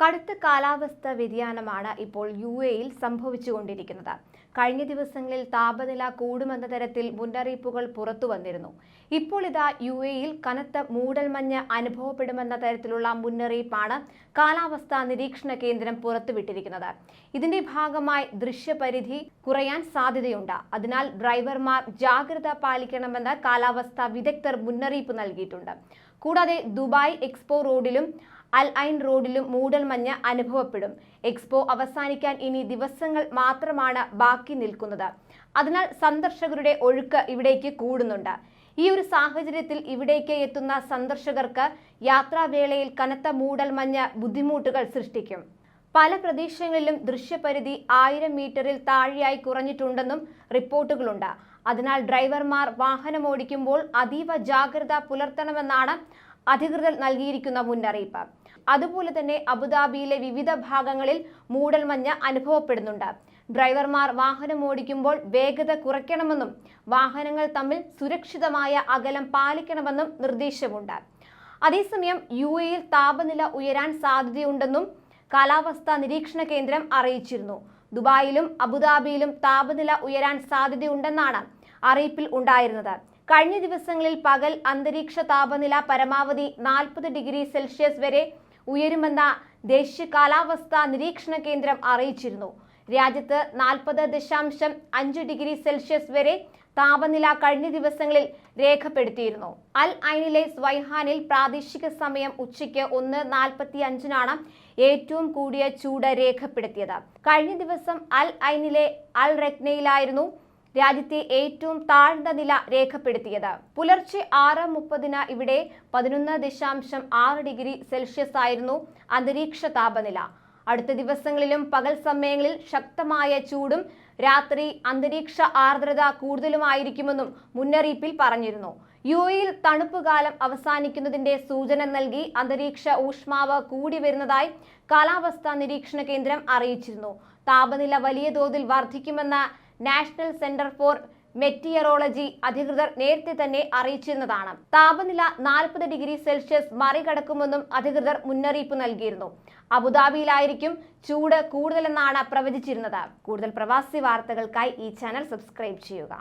കടുത്ത കാലാവസ്ഥ വ്യതിയാനമാണ് ഇപ്പോൾ യു എയിൽ സംഭവിച്ചുകൊണ്ടിരിക്കുന്നത്. കഴിഞ്ഞ ദിവസങ്ങളിൽ താപനില കൂടുമെന്ന തരത്തിൽ മുന്നറിയിപ്പുകൾ പുറത്തു വന്നിരുന്നു. ഇപ്പോൾ ഇതാ യു എയിൽ കനത്ത മൂടൽമഞ്ഞ് അനുഭവപ്പെടുമെന്ന തരത്തിലുള്ള മുന്നറിയിപ്പാണ് കാലാവസ്ഥാ നിരീക്ഷണ കേന്ദ്രം പുറത്തുവിട്ടിരിക്കുന്നത്. ഇതിന്റെ ഭാഗമായി ദൃശ്യപരിധി കുറയാൻ സാധ്യതയുണ്ട്. അതിനാൽ ഡ്രൈവർമാർ ജാഗ്രത പാലിക്കണമെന്ന് കാലാവസ്ഥാ വിദഗ്ധർ മുന്നറിയിപ്പ് നൽകിയിട്ടുണ്ട്. കൂടാതെ ദുബായ് എക്സ്പോ റോഡിലും അൽ ഐൻ റോഡിലും മൂടൽമഞ്ഞ് അനുഭവപ്പെടും. എക്സ്പോ അവസാനിക്കാൻ ഇനി ദിവസങ്ങൾ മാത്രമാണ് ബാക്കി നിൽക്കുന്നത്. അതിനാൽ സന്ദർശകരുടെ ഒഴുക്ക് ഇവിടേക്ക് കൂടുന്നുണ്ട്. ഈ ഒരു സാഹചര്യത്തിൽ ഇവിടേക്ക് എത്തുന്ന സന്ദർശകർക്ക് യാത്രാവേളയിൽ കനത്ത മൂടൽമഞ്ഞ് ബുദ്ധിമുട്ടുകൾ സൃഷ്ടിക്കും. പല പ്രദേശങ്ങളിലും ദൃശ്യപരിധി ആയിരം മീറ്ററിൽ താഴെയായി കുറഞ്ഞിട്ടുണ്ടെന്നും റിപ്പോർട്ടുകളുണ്ട്. അതിനാൽ ഡ്രൈവർമാർ വാഹനമോടിക്കുമ്പോൾ അതീവ ജാഗ്രത പുലർത്തണമെന്നാണ് അധികൃതർ നൽകിയിരിക്കുന്ന മുന്നറിയിപ്പ്. അതുപോലെ തന്നെ അബുദാബിയിലെ വിവിധ ഭാഗങ്ങളിൽ മൂടൽമഞ്ഞ് അനുഭവപ്പെടുന്നുണ്ട്. ഡ്രൈവർമാർ വാഹനം ഓടിക്കുമ്പോൾ വേഗത കുറയ്ക്കണമെന്നും വാഹനങ്ങൾ തമ്മിൽ സുരക്ഷിതമായ അകലം പാലിക്കണമെന്നും നിർദ്ദേശമുണ്ട്. അതേസമയം യു എയിൽ താപനില ഉയരാൻ സാധ്യതയുണ്ടെന്നും കാലാവസ്ഥാ നിരീക്ഷണ കേന്ദ്രം അറിയിച്ചിരുന്നു. ദുബായിലും അബുദാബിയിലും താപനില ഉയരാൻ സാധ്യതയുണ്ടെന്നാണ് അറിയിപ്പിൽ ഉണ്ടായിരുന്നത്. കഴിഞ്ഞ ദിവസങ്ങളിൽ പകൽ അന്തരീക്ഷ താപനില പരമാവധി നാൽപ്പത് ഡിഗ്രി സെൽഷ്യസ് വരെ ഉയരുമെന്ന ദേശീയ കാലാവസ്ഥാ നിരീക്ഷണ കേന്ദ്രം അറിയിച്ചിരുന്നു. രാജ്യത്ത് നാൽപ്പത് ദശാംശം അഞ്ച് ഡിഗ്രി സെൽഷ്യസ് വരെ താപനില കഴിഞ്ഞ ദിവസങ്ങളിൽ രേഖപ്പെടുത്തിയിരുന്നു. അൽ ഐനിലെ സ്വൈഹാനിൽ പ്രാദേശിക സമയം ഉച്ചയ്ക്ക് ഒന്ന് നാൽപ്പത്തി അഞ്ചിനാണ് ഏറ്റവും കൂടിയ ചൂട് രേഖപ്പെടുത്തിയത്. കഴിഞ്ഞ ദിവസം അൽ ഐനിലെ അൽ റെക്നയിലായിരുന്നു രാജ്യത്തെ ഏറ്റവും താഴ്ന്ന നില രേഖപ്പെടുത്തിയത്. പുലർച്ചെ ആറ് മുപ്പതിന് ഇവിടെ പതിനൊന്ന് ദശാംശം ആറ് ഡിഗ്രി സെൽഷ്യസ് ആയിരുന്നു അന്തരീക്ഷ താപനില. അടുത്ത ദിവസങ്ങളിലും പകൽ സമയങ്ങളിൽ ശക്തമായ ചൂടും രാത്രി അന്തരീക്ഷ ആർദ്രത കൂടുതലുമായിരിക്കുമെന്നും മുന്നറിയിപ്പിൽ പറഞ്ഞിരുന്നു. യു എയിൽ തണുപ്പ് കാലം അവസാനിക്കുന്നതിന്റെ സൂചന നൽകി അന്തരീക്ഷ ഊഷ്മാവ് കൂടി വരുന്നതായി കാലാവസ്ഥാ നിരീക്ഷണ കേന്ദ്രം അറിയിച്ചിരുന്നു. താപനില വലിയ തോതിൽ വർദ്ധിക്കുമെന്ന നാഷണൽ സെന്റർ ഫോർ മെറ്റിയറോളജി അധികൃതർ നേരത്തെ തന്നെ അറിയിച്ചിരുന്നതാണ്. താപനില നാൽപ്പത് ഡിഗ്രി സെൽഷ്യസ് മറികടക്കുമെന്നും അധികൃതർ മുന്നറിയിപ്പ് നൽകിയിരുന്നു. അബുദാബിയിലായിരിക്കും ചൂട് കൂടുതലെന്നാണ് പ്രവചിച്ചിരുന്നത്. കൂടുതൽ പ്രവാസി വാർത്തകൾക്കായി ഈ ചാനൽ സബ്സ്ക്രൈബ് ചെയ്യുക.